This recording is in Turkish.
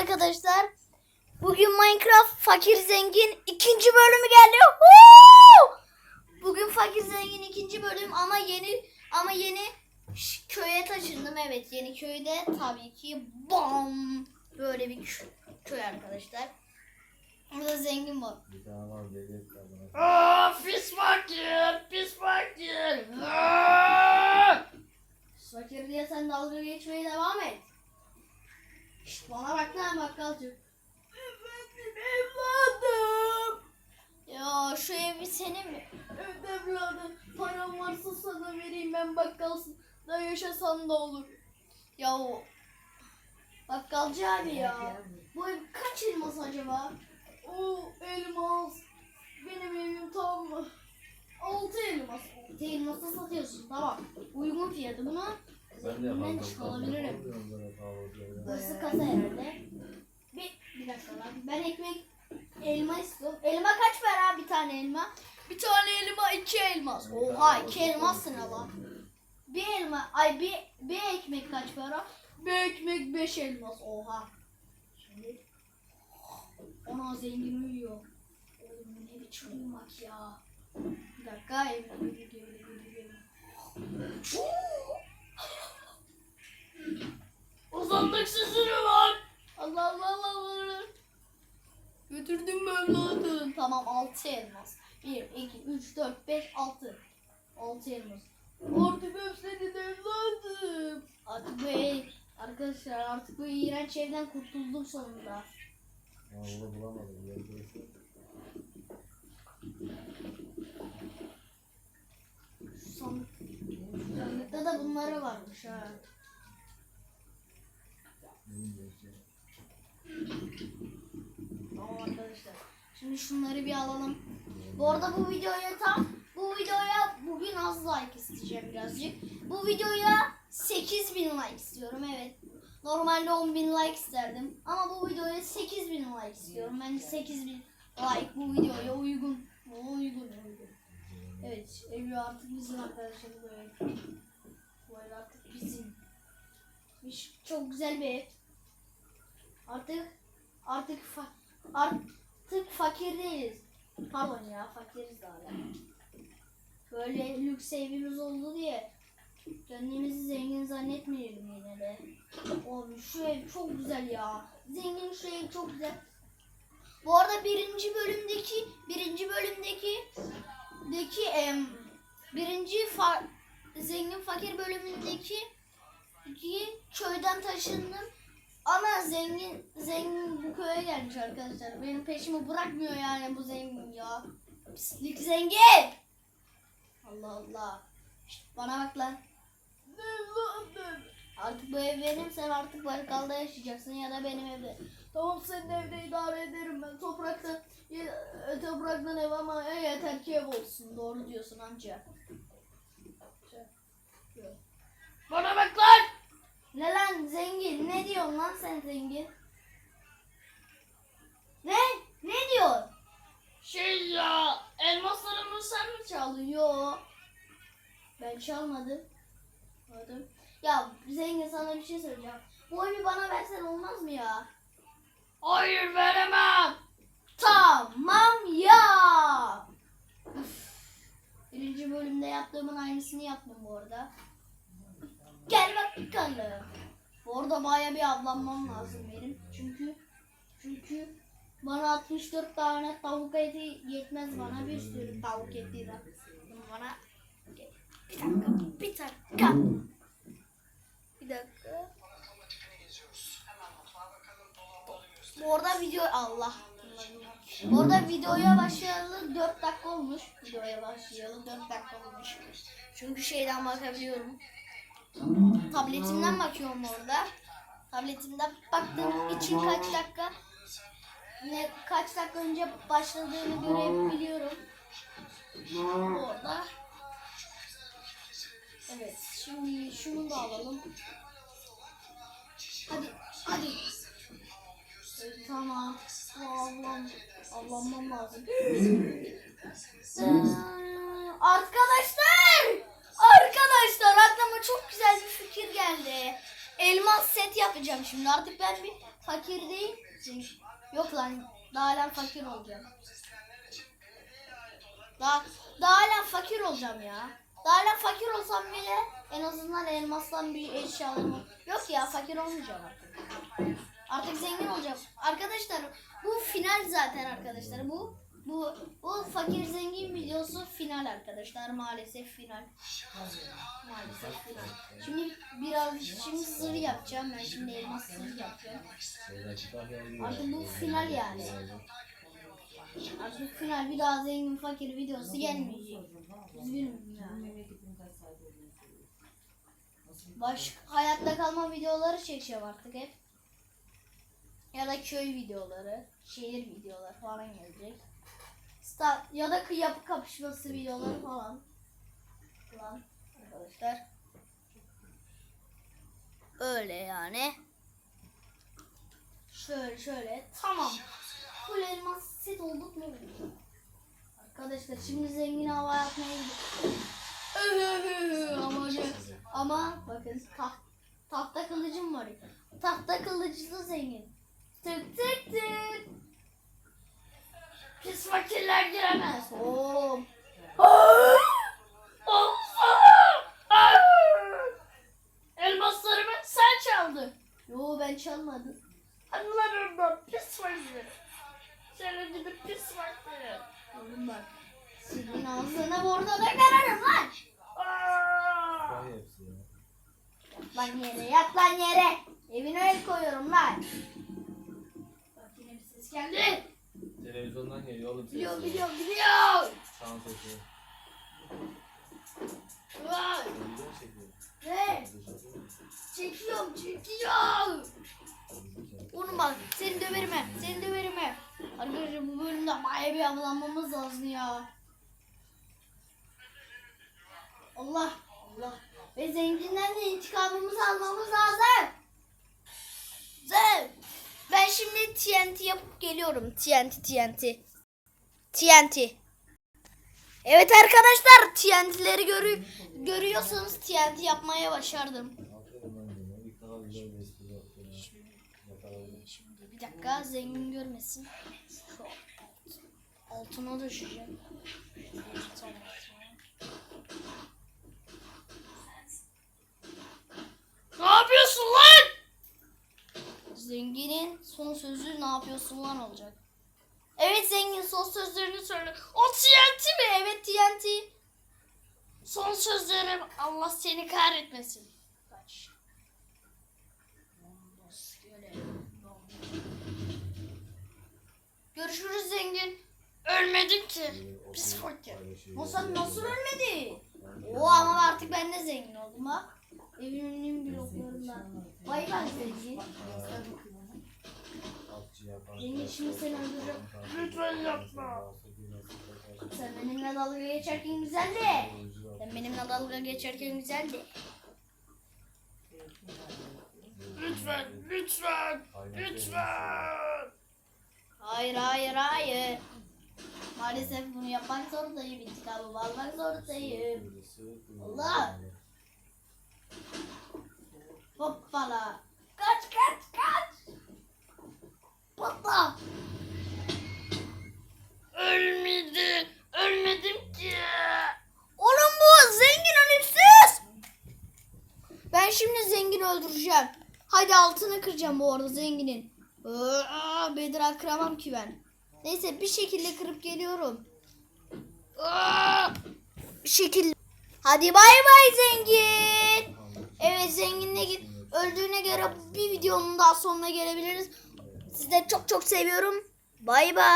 arkadaşlar. Bugün Minecraft Fakir Zengin ikinci bölümü geldi. Woo! Bugün Fakir Zengin ikinci bölüm ama yeni ama yeni köye taşındım. Evet yeni köyde tabii ki bam böyle bir kö- köy arkadaşlar. Burada zengin var. Bir tane var devlet kadını. Aa, pis fakir, pis fakir. Aa! Fakir diye sen dalga geçmeye devam et. Şşt, bana bak lan bakkalcı. Efendim evladım. Ya şu ev senin mi? Evet evladım. Param varsa sana vereyim ben bakkalsın. Da yaşasan da olur. Ya o bakkalcı abi ya. Bu ev kaç elmas acaba? O elmas. Benim evim tam altı elmas. Bir elması satıyorsun tamam. Uygun fiyatı bunu. Ben de çalabilirim. böyle kahvaltıya. Burası kasa herhalde. Bir, bir dakika lan. Ben ekmek elma istiyorum. Elma kaç para bir tane elma? Bir tane elma iki elmas. Oha iki elmas ne lan? Bir elma ay bir, bir ekmek kaç para? Bir ekmek beş elmas. Oha. Şimdi ona zengin uyuyor. Oğlum bu ne biçim uyumak ya. Bir dakika evine gidiyor. Uzandık sesini var. Allah Allah Allah Allah. Götürdün mü evladım? Tamam 6 elmas. 1, 2, 3, 4, 5, 6. 6 elmas. Artık özledin evladım. Artık bu ev, arkadaşlar artık bu iğrenç evden kurtuldum sonunda. Onu bulamadım. Yerde sandıkta da bunları varmış ha. benim de işte. Tamam arkadaşlar. Şimdi şunları bir alalım. Bu arada bu videoya tam bu videoya bugün az like isteyeceğim birazcık. Bu videoya 8000 like istiyorum evet. Normalde 10.000 like isterdim. Ama bu videoya 8000 like istiyorum. Bence 8000 like bu videoya uygun. Uygun uygun. Evet evi artık bizim arkadaşlar bu ev. Bu ev artık bizim. Çok güzel bir ev. Artık artık fa- artık fakir değiliz. Pardon ya fakiriz hala. Böyle lüks evimiz oldu diye kendimizi zengin zannetmeyelim yine de. Abi şu ev çok güzel ya. Zengin şu ev çok güzel. Bu arada birinci bölümdeki birinci bölümdeki deki em, birinci fa, zengin fakir bölümündeki ki köyden taşındım. Ama zengin zengin bu köye gelmiş arkadaşlar. Benim peşimi bırakmıyor yani bu zengin ya. Pislik zengin. Allah Allah. Şşt, bana bak lan. Artık bu ev benim. Sen artık Barkal'da yaşayacaksın ya da benim evde. Tamam senin evde idare ederim ben. Toprakta ye- topraktan ev ama yeter ki ev olsun. Doğru diyorsun amca. Bana bak lan. Ne lan zengin? Ne diyorsun lan sen zengin? Ne? Ne diyorsun? Şey ya elmaslarımı sen mi çaldın? Yo. Ben çalmadım. Çalmadım. Ya zengin sana bir şey söyleyeceğim. Bu evi bana versen olmaz mı ya? Hayır veremem. Tamam ya. Üf. Birinci bölümde yaptığımın aynısını yaptım bu arada. Bu arada baya bir avlanmam lazım benim. Çünkü çünkü bana 64 tane tavuk eti yetmez bana bir sürü tavuk eti de. Bana bir dakika bir dakika. Bir dakika. Bu arada video Allah. Bu arada videoya başlayalı 4 dakika olmuş. Videoya başlayalı 4 dakika olmuş. Çünkü şeyden bakabiliyorum. Tabletimden bakıyorum orada. Tabletimden baktığım için kaç dakika ne kaç dakika önce başladığını görebiliyorum. Orada. Evet, şimdi şunu da alalım. Hadi, hadi. Evet, tamam. Avlam, avlanmam lazım. Arkadaşlar! Arkadaşlar aklıma çok güzel bir fikir geldi. Elmas set yapacağım şimdi. Artık ben bir fakir değil. Yok lan daha hala fakir olacağım. Daha, daha hala fakir olacağım ya. Daha hala fakir olsam bile en azından elmastan bir eşyalarım ol- Yok ya fakir olmayacağım artık. Artık zengin olacağım. Arkadaşlar bu final zaten arkadaşlar. Bu bu bu fakir zengin videosu final arkadaşlar. Maalesef final. Maalesef final. Şimdi biraz şimdi sır yapacağım. Ben şimdi elmas sır yapacağım. Artık bu final yani. Artık final bir daha zengin fakir videosu gelmeyecek. Üzgünüm ya. Baş hayatta kalma videoları çekeceğim artık hep. Ya da köy videoları, şehir videoları falan gelecek. Ya da kıyap kapışması videoları falan. Falan arkadaşlar. Öyle yani. Şöyle şöyle tamam. Full elmas set olduk mu? Arkadaşlar şimdi zengin hava yapmaya gidiyoruz. ama, ama bakın taht, tahta kılıcım var. Tahta kılıcı zengin. Tık tık tık. Pis fakirler giremez. Oo. Elmaslarımı sen çaldın. Yo ben çalmadım. Anlarım ben pis fakir. Senin gibi pis fakir. Oğlum bak. Senin ağzına burada da kararım lan. Aa! Kütahya hepsi ya. Yat lan yere, yat lan yere. Evine el koyuyorum lan. Bak yine bir ses geldi. Televizyondan geliyor oğlum sesi. Biliyor, biliyor, biliyor. Şan sesi. Vay. Televizyon çekiyor. Ne? Çekiyorum, çekiyorum. Oğlum bak, seni döverim he, seni döverim he. Arkadaşlar bu bölümde bayağı bir avlanmamız lazım ya. Allah, Allah. Ve zenginden de intikamımızı almamız lazım. Zev. Ben şimdi TNT yapıp geliyorum. TNT, TNT. TNT. Evet arkadaşlar TNT'leri görü görüyorsanız TNT yapmaya başardım. Şimdi bir dakika zengin görmesin. Altına düşeceğim. Ne yapıyorsun lan? Zenginin son sözü ne yapıyorsun lan olacak. Evet zengin son sözlerini söyle. O TNT mi? Evet TNT. Son sözlerim Allah seni kahretmesin. Kaç. Görüşürüz zengin. Ölmedim ki. Pis fakir. O sen nasıl ölmedi? O ama artık ben de zengin oldum ha. Evimin bloklarından. Bay bay zengin. Zengin şimdi seni öldüreceğim. Lütfen yapma. Sen benimle dalga geçerken güzeldi. Sen benimle dalga geçerken güzeldi. Lütfen, lütfen, lütfen. Hayır, hayır, hayır. Maalesef bunu yapmak zorundayım. İntikamımı almak zorundayım. Allah. Hoppala. Kaç, kaç, kaç. Patla. Ölmedi. Ölmedim ki. Oğlum bu zengin ölümsüz. Ben şimdi zengin öldüreceğim. Hadi altını kıracağım bu arada zenginin. Aa, Bedir kıramam ki ben. Neyse bir şekilde kırıp geliyorum. Aa, bir şekilde. Hadi bay bay zengin. Evet zenginle git. Öldüğüne göre bir videonun daha sonuna gelebiliriz. Sizleri çok çok seviyorum. Bay bay.